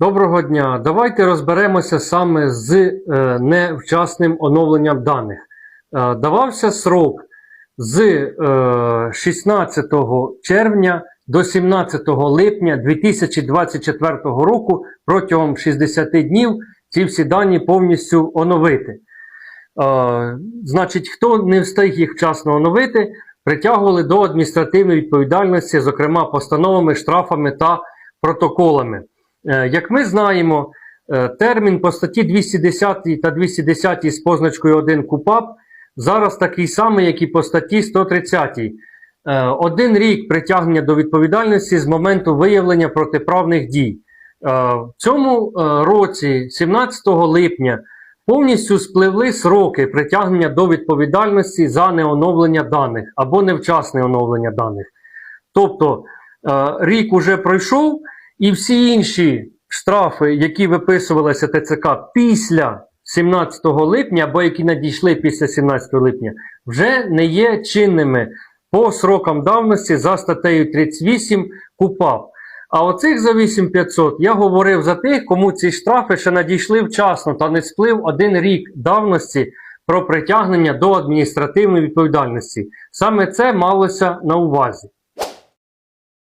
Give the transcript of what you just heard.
Доброго дня. Давайте розберемося саме з е, невчасним оновленням даних. Е, давався срок з е, 16 червня до 17 липня 2024 року протягом 60 днів ці всі дані повністю оновити. Е, значить, хто не встиг їх вчасно оновити, притягували до адміністративної відповідальності, зокрема постановами, штрафами та протоколами. Е, Як ми знаємо, е, термін по статті 210 та 210 з позначкою 1 КУПАП зараз такий самий, як і по статті 130. Е, Один рік притягнення до відповідальності з моменту виявлення протиправних дій. В цьому році, 17 липня, повністю спливли сроки притягнення до відповідальності за неоновлення даних або невчасне оновлення даних. Тобто рік уже пройшов, і всі інші штрафи, які виписувалися ТЦК після 17 липня, або які надійшли після 17 липня, вже не є чинними по срокам давності за статтею 38 КУПАП. А оцих за 8500 я говорив за тих, кому ці штрафи ще надійшли вчасно та не сплив один рік давності про притягнення до адміністративної відповідальності. Саме це малося на увазі.